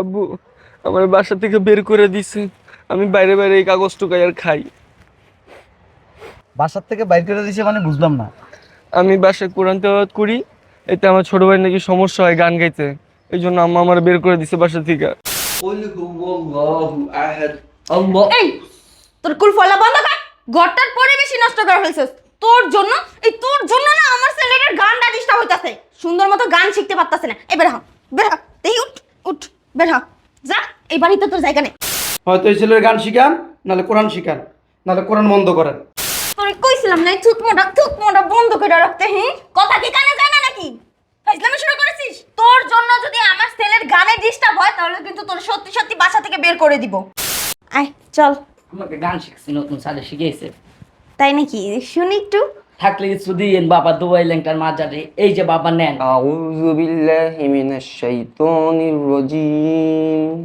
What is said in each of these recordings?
আব্বু আমার বাসা থেকে বের করে দিছে। আমি বাইরে বাইরে এই কাগজ টুকাই আর খাই। বাসার থেকে বাইর করে দিছে মানে বুঝলাম না। আমি বাসায় কোরআন তেলাওয়াত করি এতে আমার ছোট ভাই নাকি সমস্যা হয় গান গাইতে। এই জন্য আম্মা আমার বের করে দিছে বাসা থেকে। এই তোর কুল ফলা বন্ধ কর। ঘরটার পরিবেশই নষ্ট করা হয়েছে তোর জন্য এই তোর জন্য না আমার ছেলেটার গানটা ডিস্টার্ব হইতাছে। সুন্দর মতো গান শিখতে পারতাছে না। এই বের হ বের হ। এই উঠ উঠ। বের হ। যা এই বাড়িতে তোর জায়গা নেই। হয়তো এই ছেলের গান শিখান নাহলে কোরআন শিখান নাহলে কোরআন বন্ধ করেন। তোরে কইছিলাম না থুত মোটা থুত মোটা বন্ধ করে রাখতে হি? কথা কি কানে যায় না নাকি? ফাইজলামি শুরু করেছিস? তোর জন্য যদি আমার ছেলের গানে ডিস্টার্ব হয় তাহলে কিন্তু তোর সত্যি সত্যি বাসা থেকে বের করে দিব। আয় চল। আমাকে গান শিখছি নতুন সালে শিখেছে তাই নাকি? শুনি একটু। থাকলে কিছু দিয়েন বাবা দুবাই ল্যাংটার মাঝারে এই যে বাবা নেন। আউযু বিল্লাহি মিনাশ শাইতানির রাজিম।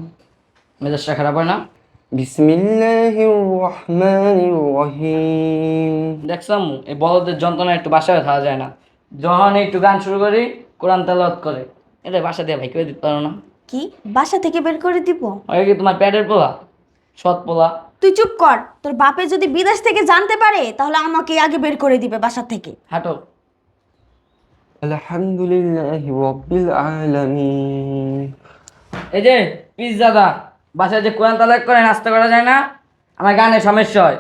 মেজাজটা খারাপ হয় না? বিসমিল্লাহির রহমানির রহিম। দেখছাম এই বড়দের যন্ত্রণা একটু বাসায় খাওয়া যায় না। যখন একটু গান শুরু করি কোরআন তেলাওয়াত করে। এটা বাসা দিয়ে ভাই করে দিতে পারো না। কি? বাসা থেকে বের করে দিব? হয় কি তোমার প্যাডের পোলা? সৎ পোলা? তুই চুপ কর। তোর বাপে যদি বিদেশ থেকে জানতে পারে তাহলে আমাকে আগে বের করে দিবে বাসা থেকে। হাঁটো। আলহামদুলিল্লাহি রাব্বিল আলামিন। এই যে পিস দাদা বাসায় যে কোরআন তালাক করে নাস্তা করা যায় না? আমার গানে সমস্যা হয়।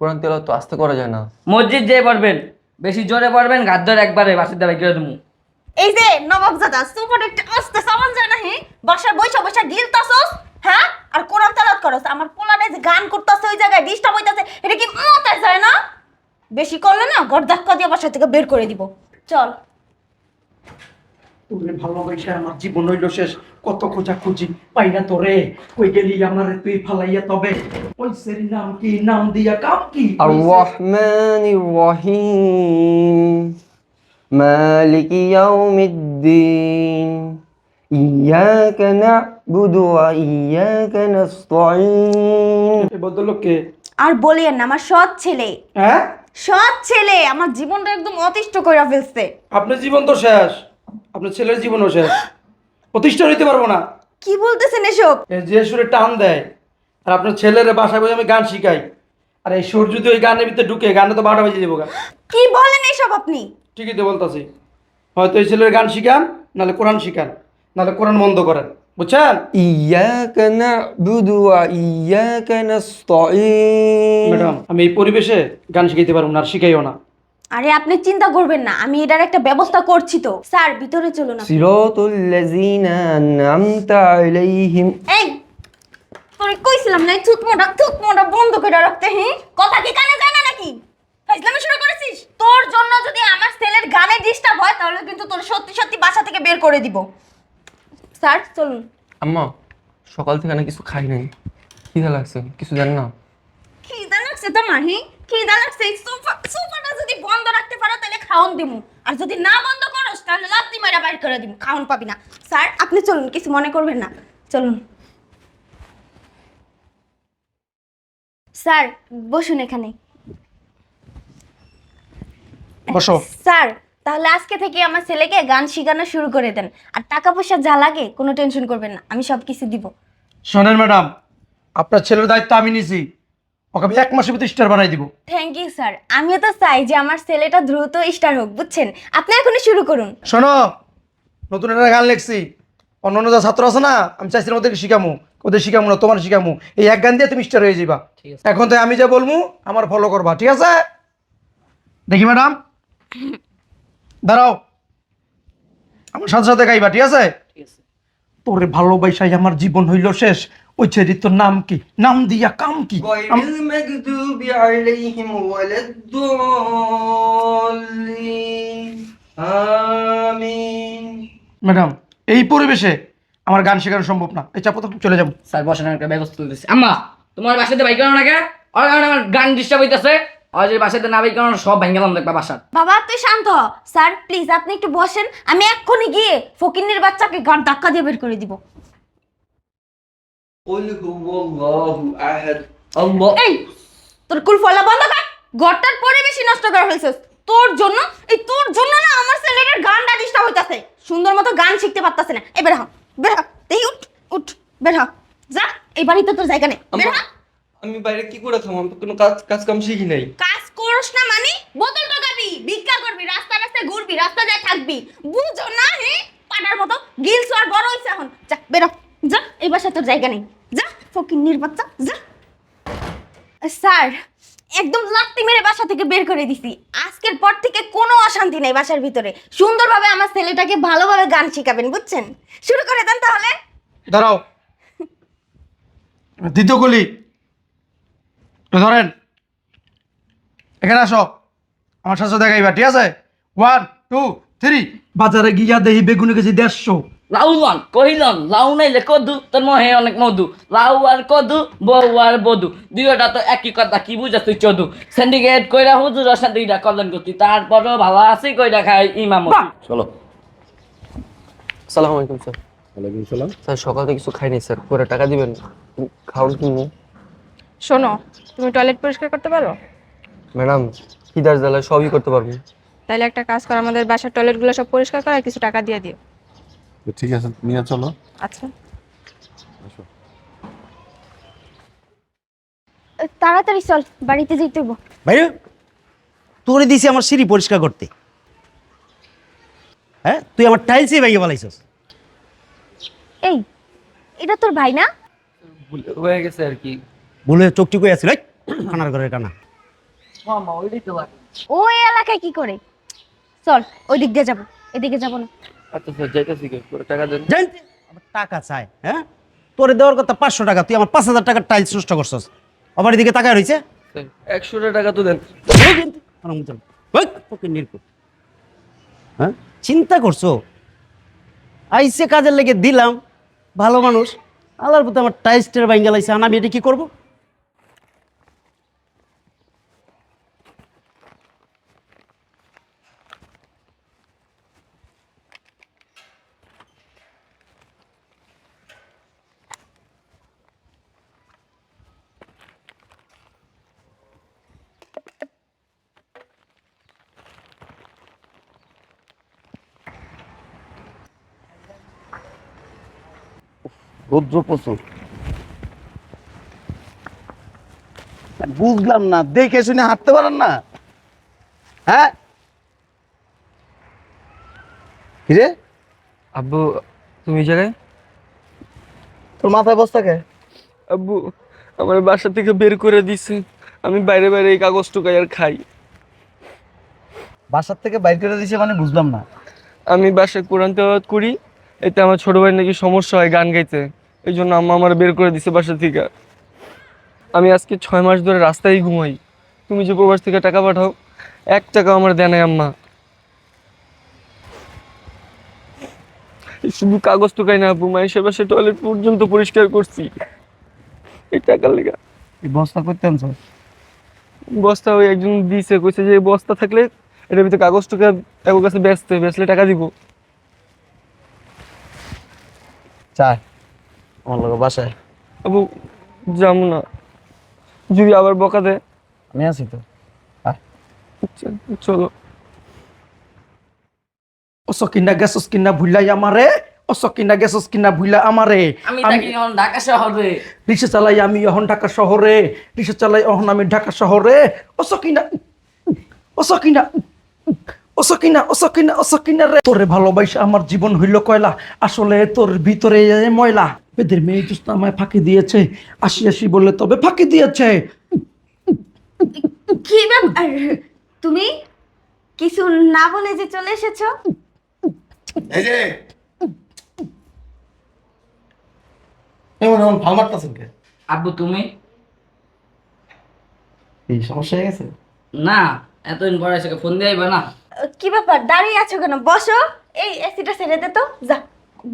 কোরআন তেলাওয়াত তো আস্তে করা যায় না। মসজিদ যেয়ে পড়বেন বেশি জোরে পড়বেন গাদ ধরে একবারে বাসার ভাই করে দেবো। এই যে নবাব দাদা সুপার একটা আস্তে সামান যায় না হে বাসায় বৈশা বৈশা গিলতাছস হ্যাঁ? আর কোরআন করস আমার পোলারে যে গান করতেছে ওই জায়গায় ডিস্টার্ব হইতাছে এটা কি মাথায় যায় না? বেশি করলে না গড় দিয়ে বাসা থেকে বের করে দিব। চল। তোরে ভালোবাসে আমার জীবন হইল শেষ কত খোঁজা খুঁজি পাই না তোরে। কই গেলি আমার তুই ফালাইয়া তবে? ওই সেরি নাম কি নাম দিয়া কাম কি? আর রহমানি রহিম মালিকি ইয়াউমিদ্দিন ইয়াকা না বুধু ইয়াকা নাস্তাইন এই ভদ্রলোককে? আর বলিয়েন না আমার সৎ ছেলে। হ্যাঁ? সৎ ছেলে আমার জীবনটা একদম অতিষ্ঠ করে ফেলছে। আপনার জীবন তো শেষ। আপনার ছেলের জীবনও শেষ। প্রতিষ্ঠা হইতে পারব না। কি বলতেছেন এসব? যে সুরে টান দেয় আর আপনার ছেলের বাসায় বসে আমি গান শিখাই। আর এই সুর যদি ওই গানের ভিতরে ঢুকে গানে তো বারোটা বেজে দেবো কি বলেন এসব আপনি? ঠিকই তো বলতাছি। হয়তো এই ছেলের গান শিখান নাহলে কোরআন শিখান নাহলে কোরআন বন্ধ করেন। বুঝছেন ইয়াকা নাবুদু ওয়া ইয়াকা ম্যাডাম আমি এই পরিবেশে গান শিখাইতে পারব না শিখাইও না। আরে আপনি চিন্তা করবেন না আমি এটার একটা ব্যবস্থা করছি তো। স্যার ভিতরে চলুন আপনি। সিরাতুল লাযিনা আন'আমতা আলাইহিম। এই তোরে কইছিলাম না থুতমোটা থুতমোটা বন্ধ করে রাখতে হ্যাঁ? কথা কি কানে যায় না নাকি? ফাইজলামি শুরু করেছিস? তোর জন্য যদি আমার ছেলের গানে ডিস্টার্ব হয় তাহলে কিন্তু তোর সত্যি সত্যি বাসা থেকে বের করে দিব। স্যার চলুন। আম্মা সকাল থেকে না কিছু খাই নাই। খিদা লাগছে কিছু জান না? খিদা লাগছে তোমার হি খিদা লাগছে সোফা সোফাটা যদি বন্ধ রাখতে পারো তাহলে খাওন দিমু। আর যদি না বন্ধ করোস তাহলে লাত্তি মারা বাইর করে দিমু। খাওন পাবি না। স্যার আপনি চলুন কিছু মনে করবেন না। চলুন। স্যার বসুন এখানে। বসো। স্যার তাহলে আজকে থেকে আমার ছেলেকে গান শেখানো শুরু করে দেন। আর টাকা পয়সা যা লাগে কোনো টেনশন করবেন না আমি সব কিছু দিব। শোনেন ম্যাডাম আপনার ছেলের দায়িত্ব আমি নিছি। ওকে আমি এক মাসের ভিতরে স্টার বানাই দিব। থ্যাংক ইউ স্যার আমিও তো চাই যে আমার ছেলেটা দ্রুত স্টার হোক বুঝছেন? আপনি এখনই শুরু করুন। শোনো নতুন একটা গান লিখছি। অন্য অন্য যা ছাত্র আছে না আমি চাইছিলাম ওদেরকে শিখামু ওদের শিখামু না তোমার শিখামু। এই এক গান দিয়ে তুমি স্টার হয়ে যাবা এখন তো আমি যা বলব আমার ফলো করবা ঠিক আছে? দেখি ম্যাডাম। দাঁড়াও। আমার সাথে সাথে গাইবা ঠিক আছে? তোরে ভালোবাসাই আমার জীবন হইল শেষ। ওই তোর নাম কি? নাম দিয়া কাম কি? ম্যাডাম এই পরিবেশে আমার গান শেখানো সম্ভব না। এই চাপো চলে যাব। স্যার ব্যবস্থা আম্মা তোমার বাসাতে বাইক না কে আর আমার গান ডিস্টার্ব হইতেছে। আর যদি বাসাতে না সব দেখবা বাসার। বাবা তুই শান্ত স্যার প্লিজ আপনি একটু বসেন। আমি এক্ষুনি গিয়ে বাচ্চাকে গান ধাক্কা দিয়ে বের করে দিব। এই তোর কুল ফলা বন্ধ কর। নষ্ট করা হয়েছে তোর জন্য এই তোর জন্য না আমার ছেলেটার গান ডিস্টার্ব হইতাছে। সুন্দর মতো গান শিখতে পারতাছে না। এবার বের হ বের হ। এই উঠ উঠ বের হ। যা এই বাড়িতে তোর জায়গা নেই। বের হ। আমি বাইরে কি করে খাব আমি তো কোনো কাজ কাজ কাম শিখি নাই। কাজ করস না মানে? বোতল টাকাবি ভিক্ষা করবি রাস্তা রাস্তায় ঘুরবি রাস্তা যায় থাকবি। বুঝো না হে? পাটার মতো গিলস আর বড় হইছে এখন। যা বেরো যা এই বাসায় তোর জায়গা নেই। যা ফকির নির্বাচ্চা যা। স্যার একদম লাত্তি মেরে বাসা থেকে বের করে দিছি। আজকের পর থেকে কোনো অশান্তি নেই বাসার ভিতরে। সুন্দরভাবে আমার ছেলেটাকে ভালোভাবে গান শেখাবেন বুঝছেন? শুরু করে দেন তাহলে। দাঁড়াও। দ্বিতীয় গলি ধরেন এখানে আসো আমার সাথে দেখাইবা ঠিক আছে? ওয়ান টু থ্রি বাজারে গিয়া দেখি বেগুনি কেজি দেড়শো। লাউলন লাউ নাইলে কদু তোর মহে অনেক মধু। লাউ আর কদু বউ আর বধু। দুইটা তো একই কথা কি বুঝাস তুই চদু? সিন্ডিকেট কইরা হুজুর অশান্তিটা করলেন গতি তারপরও ভালো আছি কইরা খাই ইমামতি। চলো। আসসালামু আলাইকুম স্যার। ওয়ালাইকুম সালাম। স্যার সকাল থেকে কিছু খাইনি স্যার। পরে টাকা দিবেন খাউন কিনবো শোনো তুমি টয়লেট পরিষ্কার করতে পারো? ম্যাডাম খিদার জ্বালায় সবই করতে পারব। তাহলে একটা কাজ করো আমাদের বাসার টয়লেটগুলো সব পরিষ্কার করো আর কিছু টাকা দিয়ে দিও। ঠিক আছে নিয়ে চলো। আচ্ছা। আসো। তাড়াতাড়ি চল বাড়িতে যেতে হইব। ভাই তোরে দিছি আমার সিঁড়ি পরিষ্কার করতে। হ্যাঁ তুই আমার টাইলসই ভেঙে বলাইছস এই এটা তোর ভাই না? ভুলে হয়ে গেছে আর কি। বলে চোখটি কই আছিল কানার ঘরের কানা তো ওই এলাকায় কি করে? চল ওই দিক দিয়ে যাব এদিকে যাব না। আচ্ছা স্যার যাইতেছি টাকা দেন। টাকা চাই হ্যাঁ? তোরে দেওয়ার কথা পাঁচশো টাকা তুই আমার পাঁচ হাজার টাকার টাইলস নষ্ট করছস। আবার এদিকে টাকা রয়েছে স্যার একশোটা টাকা তো দেন। হ্যাঁ? চিন্তা করছ? আইসে কাজের লেগে দিলাম ভালো মানুষ। আল্লাহর প্রতি আমার টাইলসটের বাইঙ্গা লাইছে আমি এটা কি করব? রৌদ্র প্রচুর বুঝলাম না দেখে শুনে হাঁটতে পারেন না? হ্যাঁ? কিরে আব্বু তুমি জায়গায়? তোর মাথায় বস্তা কে? আব্বু আমার বাসা থেকে বের করে দিছে। আমি বাইরে বাইরে এই কাগজ টুকাই আর খাই। বাসার থেকে বাইর করে দিছে মানে বুঝলাম না। আমি বাসায় কোরআন তেলাওয়াত করি এতে আমার ছোট ভাই নাকি সমস্যা হয় গান গাইতে। এই জন্য আম্মা আমার বের করে দিছে বাসা থেকে। আমি আজকে ছয় মাস ধরে রাস্তায় ঘুমাই। তুমি যে প্রবাস থেকে টাকা পাঠাও এক টাকা আমার দেয় নাই আম্মা। এই শুধু কাগজ টুকাই না আব্বু মাইসের বাসে টয়লেট পর্যন্ত পরিষ্কার করছি। এই টাকার লেগা। এই বস্তা করতে আনছো? বস্তা ওই একজন দিছে কইছে যে বস্তা থাকলে এটার ভিতরে কাগজ টুকা কাছে বেচতে বেচলে টাকা দিব। চাই আমার লোক বাসায়। আবু যাব না। যদি আবার বকা দেয়। আমি আছি তো। আচ্ছা, চলো। অসকিনা ভুলাই আমারে। অসকিনা ভুলা আমারে। আমি থাকি এখন ঢাকা শহরে। রিক্সা চালাই আমি এখন ঢাকা শহরে। রিক্সা চালাই এখন আমি ঢাকা শহরে। অসকিনা অসকিনা অসকিনা অসকিনা অসকিনা রে। তোরে ভালোবাসা আমার জীবন হইল কয়লা। আসলে তোর ভিতরে ময়লা। বেদের মেয়ে জুস্ত আমায় ফাঁকি দিয়েছে। আসি আসি বললে তবে ফাঁকি দিয়েছে। কি ব্যাপার? তুমি কিছু না বলে যে চলে এসেছ? এই যে এমন এমন ভালো মারতাছেন কে? আব্বু তুমি? এই সমস্যা হয়ে গেছে? না এতদিন পরে এসে ফোন দিয়াইবা না। কি ব্যাপার? দাঁড়িয়ে আছো কেন? বসো। এই এসিটা ছেড়ে দে তো। যা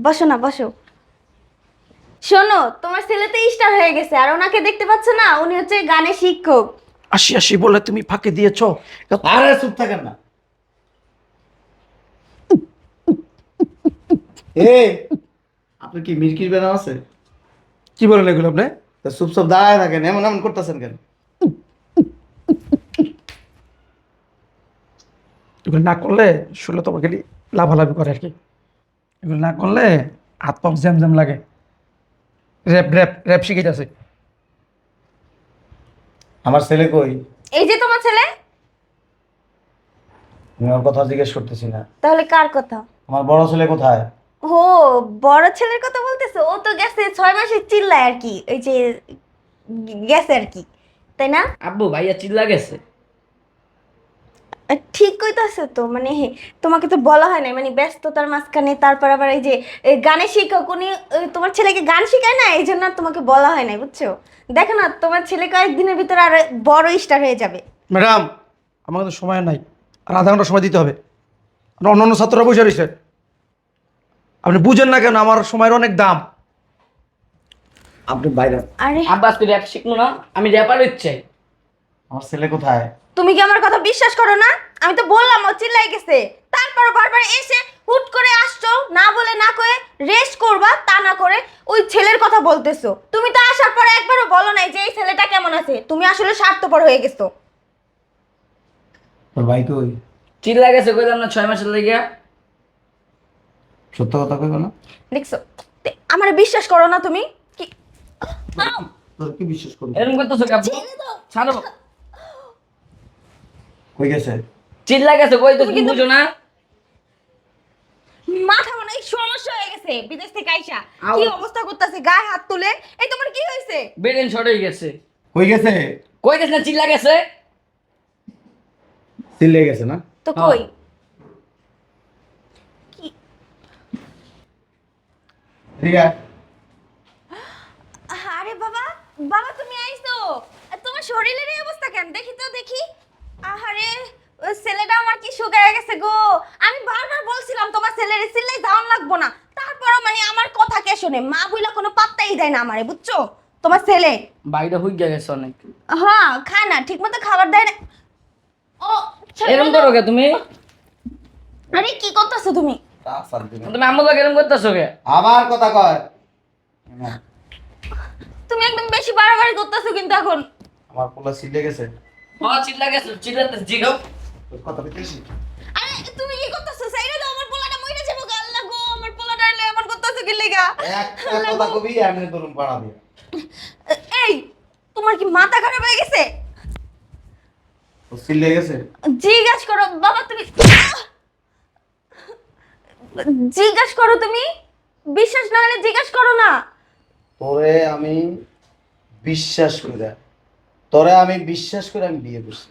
বসো না বসো। শোনো তোমার ছেলে তো স্টার হয়ে গেছে আর ওনাকে দেখতে পাচ্ছ না উনি হচ্ছে গানের শিক্ষক। আসি আসি বলে তুমি ফাঁকি দিয়েছ। আরে চুপ থাকেন না। এ আপনার কি মিরকির বেনা আছে? কি বলেন এগুলো আপনি? তা চুপ চুপ দাঁড়ায় থাকেন এমন এমন করতেছেন কেন? এগুলো না করলে তোমার খালি লাভালাভি করে আর কি। এগুলো না করলে হাত পাক জ্যাম জ্যাম লাগে। র্যাপ র্যাপ র্যাপ শিখাইতেছে। আমার ছেলে কই? এই যে তোমার ছেলে? আমি ওর কথা জিজ্ঞেস করতেছি না। তাহলে কার কথা? আমার বড় ছেলে কোথায়? ও বড় ছেলের কথা বলতেছো? ও তো গেছে ছয় মাসের চিল্লায় আর কি। ওই যে গেছে আর কি। তাই না? আব্বু ভাইয়া চিল্লা গেছে। ঠিক কইতাছে তো মানে তোমাকে তো বলা হয় না মানে ব্যস্ততার মাঝখানে তারপর আবার এই যে এই গানে শিখো কোনি তোমার ছেলেকে গান শেখায় না? এই জন্য আর তোমাকে বলা হয় না বুঝছ? দেখো না তোমার ছেলে কয়েকদিনের ভিতরে আর বড় স্টার হয়ে যাবে। ম্যাডাম আমাকে তো সময় নাই আর আধা ঘণ্টা সময় দিতে হবে। আর অন্য অন্য ছাত্ররা বসে রয়েছে। আপনি বুঝেন না কেন আমার সময়ের অনেক দাম। আপনি বাইরে আরে আব্বা তুই র্যাপ শিখব না? আমি র্যাপার ইচ্ছে আমার ছেলে কোথায়? তুমি কি আমার কথা বিশ্বাস করো না? আমি তো বললাম ও চিল্লাই গেছে। তারপর বারবার এসে হুট করে আসছো না বলে না কয়ে রেস্ট করবা তা না করে ওই ছেলের কথা বলতেছো। তুমি তো আসার পরে একবারও বলো নাই যে এই ছেলেটা কেমন আছে। তুমি আসলে স্বার্থপর হয়ে গেছো। তোর ভাই কই? চিল্লা গেছে কইলাম না ছয় মাসের লেগে সত্য কথা কইব না? দেখছ তে- আমার বিশ্বাস করো না তুমি? কি? আউ! তোর কি বিশ্বাস করবি? এরকম করতেছো কি আব্বু ছাড়ো। কই গেছে? চিল্লা গেছে কই তো বুঝো না। মাথা মনে সমস্যা হয়ে গেছে বিদেশ থেকে আইসা। কি অবস্থা করতেছে গায়ে হাত তুলে? এই তোমার কি হয়েছে? বেরেন শর্ট হয়ে গেছে। কই গেছে? কই গেছে না চিল্লা গেছে? চিল্লে গেছে না? তো। কই? ঠিক আরে বাবা বাবা তুমি আইছো তোমার শরীরের এই অবস্থা কেন দেখি তো দেখি। আহারে ওই ছেলেটা আমার কি শুকায় গেছে গো? আমি বারবার বলছিলাম তোমার ছেলের সিলাই দাম লাগবো না। তারপরও মানে আমার কথা কে শোনে? মা বইলা কোনো পাত্তাই দেয় না আমারে বুঝছ? তোমার ছেলে? বাইরে হই গেছে অনেক। হ্যাঁ খায় না ঠিক মতো খাবার দেয় না। ও এরকম করো কে তুমি? আরে কি করতেছো তুমি? তুমি আম্মু লাগে এরকম করতেছো কে? আবার কথা কয়। তুমি একদম বেশি বাড়াবাড়ি করতেছো কিন্তু এখন। আমার পোলা চিল্লে গেছে। ও চিল্লা গেছে চিল্লাতে জিগো কথা বলতেছি আরে তুমি কি করতেছো? সাইরে দাও আমার পোলাটা মইরা যাব গো আল্লাহ গো আমার পোলাটা এলে এমন করতেছো কি লেগা? একটা কথা কবি এমনি ধরুন পাড়া দিয়ে। এই তোমার কি মাথা খারাপ হয়ে গেছে? চিল্লে গেছে? জিজ্ঞাস করো বাবা তুমি জিজ্ঞাস করো তুমি? বিশ্বাস না হলে জিজ্ঞাস করো না। তোরে আমি বিশ্বাস করে তোরে আমি বিশ্বাস করে আমি বিয়ে করছি।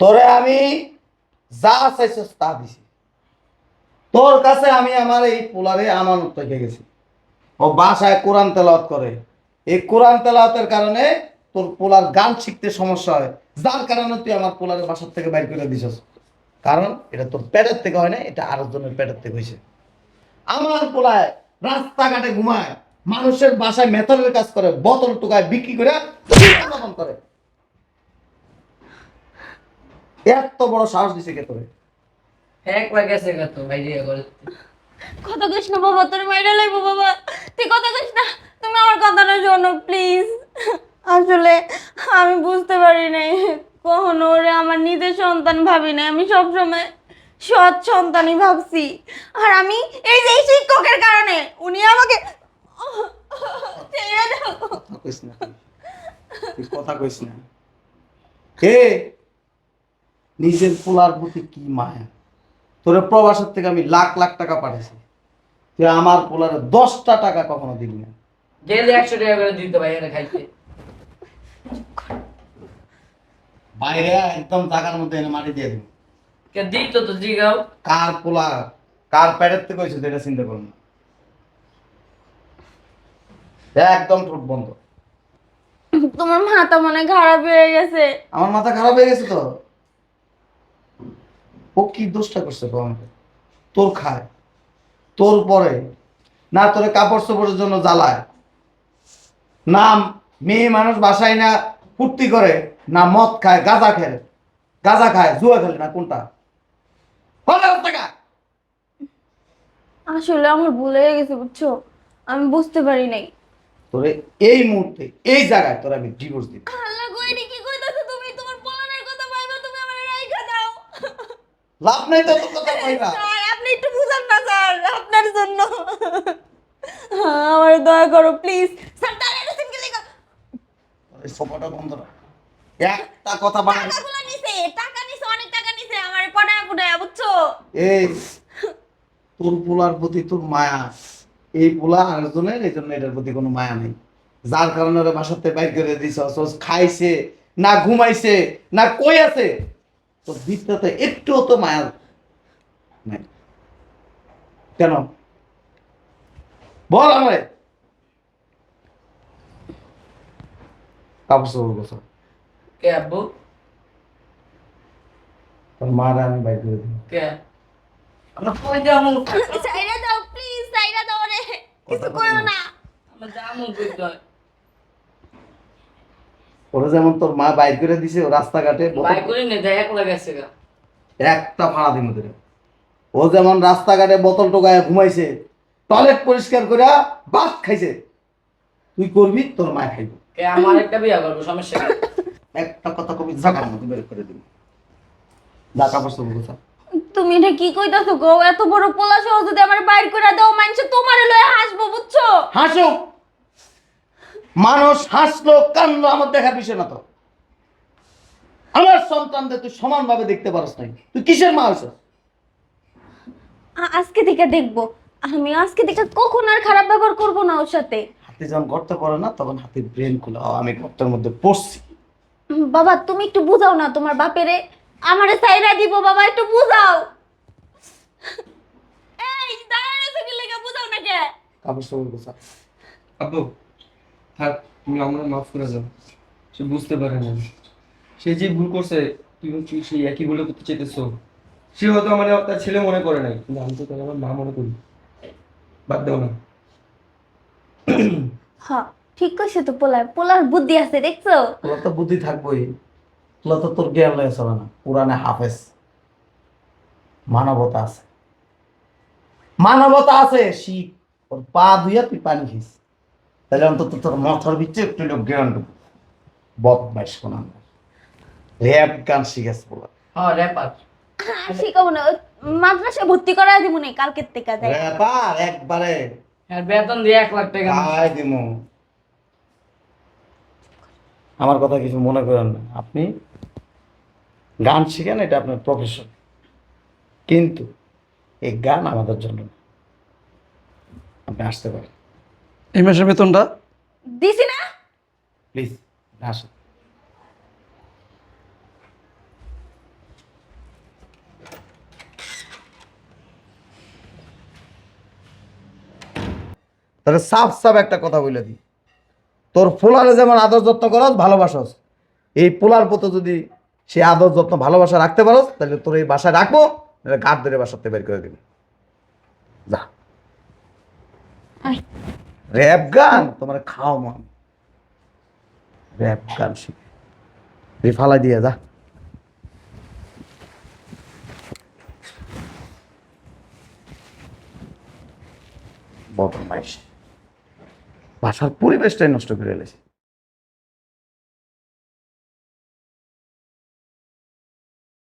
তোরে আমি যা চাইছস তা দিছি। তোর কাছে আমি আমার এই পোলারে আমানত রেখে গেছি। ও বাসায় কোরআন তেলাওয়াত করে। এই কোরআন তেলাওয়াতের কারণে তোর পোলার গান শিখতে সমস্যা হয়। যার কারণে তুই আমার পোলারে বাসার থেকে বাইর করে দিছস। কারণ এটা তোর পেটের থেকে হয় না, এটা আরেকজনের পেটের থেকে হয়েছে আমার পোলায় রাস্তাঘাটে ঘুমায়। মানুষের বাসায় মেথরের কাজ করে বোতল টুকায় বিক্রি করে করে। এত বড় সাহস দিছে কে তোরে? এক লাগেছে কত ভাই দিয়ে করে কথা কইস না বাবা তোর মাইরা লাগবো বাবা। তুই কথা কইস না তুমি আমার কথাটা শোনো প্লিজ আসলে আমি বুঝতে পারি নাই কখনো ওরে আমার নিজের সন্তান ভাবি নাই। আমি সবসময় সৎ সন্তানই ভাবছি। আর আমি এই যে শিক্ষকের কারণে উনি আমাকে। কথা কইস না তুই। তুই কথা কইস না। কে? নিজের পোলার প্রতি কি মায়া? তোরে প্রবাসের থেকে আমি লাখ লাখ টাকা পাঠাইছি। তুই আমার পোলারে দশটা টাকা কখনো দিবি না। গেলে একশো টাকা করে দিতে ভাই এরা খাইতে। বাইরে একদম টাকার মধ্যে এনে মাটি দিয়ে দিবি। কে দিত তো জিগাও। কার পোলা কার প্যাডের থেকে হয়েছে এটা চিন্তা করুন না। একদম ঠোঁট বন্ধ। তোমার মাথা মনে খারাপ হয়ে গেছে। আমার মাথা খারাপ হয়ে গেছে তো। ও কি দোষটা করছে গো আমাকে? তোর খায়। তোর পরে। না তোরে কাপড় চোপড়ের জন্য জ্বালায়। না মেয়ে মানুষ বাসায় না ফুর্তি করে না মদ খায় গাঁজা খেলে। গাঁজা খায় জুয়া খেলে না কোনটা? আসলে আমার ভুল হয়ে গেছে বুঝছ? আমি বুঝতে পারি নাই। তোরে এই মুহূর্তে এই জায়গায় তোর আমি ডিভোর্স দিব। আল্লাহ গো এটি কি কইতাছো তুমি? তোমার পোলানের কথা ভাইবা তুমি আমার রাইখা দাও। লাভ নাই তো তোর কথা কইরা স্যার আপনি একটু বুঝান না স্যার আপনার জন্য। আমার দয়া করো প্লিজ স্যার দাঁড়িয়ে রয়েছেন কি লেগা এই সোফাটা বন্ধ রাখ। একটা কথা বাড়াই টাকাগুলো নিছে টাকা নিছে অনেক টাকা নিছে আমার পড়ায় পড়ায় বুঝছ? এই তোর পোলার প্রতি তোর মায়া এই পোলা আরেকজনের এই জন্য এটার প্রতি কোনো মায়া নেই। যার কারণে ওরা বাসাতে বাইর করে দিছ অথচ খাইছে না ঘুমাইছে না কই আছে। তোর দিকটাতে একটুও তো মায়া নাই। কেন? বল আমারে। কাপড় চোপড় কে আব্বু? তোর মারা আমি বাইর করে দিই কে? আমরা কই যাব সাইরা দাও প্লিজ সাইরা দাও রে কিছু করো না। ওরা যেমন তোর মা বাইর করে দিছে রাস্তাঘাটে বাই করি না যাই একলা গেছে গা। একটা ভাড়া দিন ওদের। ও যেমন রাস্তাঘাটে বোতল টোকায় ঘুমাইছে টয়লেট পরিষ্কার করে বাস খাইছে তুই করবি তোর মা খাইবে। কে আমার একটা বিয়া করব সমস্যা একটা কথা কবি ঝাঁকার মতো বের করে দিবি। ঢাকা পড়ছে কথা তুমি এটা কি কইতাছো গো? এত বড় পোলা সহ যদি আমার বাইর করে দাও মানুষ তোমারে লয়ে হাসবো বুঝছ? হাসো। মানুষ হাসলো কান্দ আমার দেখার বিষয় না তো। আমার সন্তানদের তুই সমানভাবে দেখতে পারস নাই। তুই কিসের মা হয়েছ? আজকে থেকে দেখব। আমি আজকে থেকে কখন আর খারাপ ব্যবহার করব না ওর সাথে? হাতি যখন গর্ত পড়ে না তখন হাতির ব্রেন খুলে আমি গর্তের মধ্যে পড়ছি। বাবা তুমি একটু বুঝাও না তোমার বাপেরে। আমারে সাইরা দিব বাবা একটু বুঝাও। এই দাঁড়ানো থেকে লেগে বুঝাও না কে? কাপড় সবুর গোছা আব্বু থাক তুমি আমরা মাফ করে দাও। সে বুঝতে পারে না। সে যে ভুল করছে তুমি কি সেই একই ভুলে করতে চাইতেছো? সে হয়তো আমার তার ছেলে মনে করে নাই কিন্তু আমি তো তাকে আমার মা মনে করি। বাদ দাও না। হ্যাঁ ঠিক কইছে তো পোলার। পোলার বুদ্ধি আছে দেখছ? তোর তো বুদ্ধি থাকবোই। তোর তো তোর জ্ঞান লয়ে চলে না পুরানে হাফেজ। মানবতা আছে। মানবতা আছে শিখ। ওর পা ধুইয়া তুই পানি খাইস তাহলে অন্তত তোর মাথার ভিতরে একটু হলেও জ্ঞান ঢুকবে। বদমাইশ কোন র্যাপ গান শিখেছে বলা। হ্যাঁ রেপার আর শিখাবো না ওই মাদ্রাসায় ভর্তি করা দিব না কালকের থেকে যাই। র্যাপার একবারে। হ্যাঁ বেতন দিয়ে এক লাখ টাকা আয় দিমু। আমার কথা কিছু মনে করেন না। আপনি গান শিখেন এটা আপনার প্রফেশন কিন্তু এই গান আমাদের জন্য আপনি আসতে পারেন। এই মাসের বেতনটা? দিছি না? প্লিজ আসুন। তাহলে সাফ সাফ একটা কথা বলে দিই। তোর পোলারে যেমন আদর যত্ন করস ভালোবাসস। এই পোলার পথে যদি সে আদর যত্ন, ভালোবাসা রাখতে পারো, তাহলে তোর এই বাসায় রাখব গাছ ধরে বাসাতে বের করে দিবি। যা। র্যাপ গান, তোমার খাও মান। র্যাপ গান শিখে। রিফালা দিয়ে যা। বদমাইশ। বাসার পরিবেশটাই নষ্ট করে এলেছে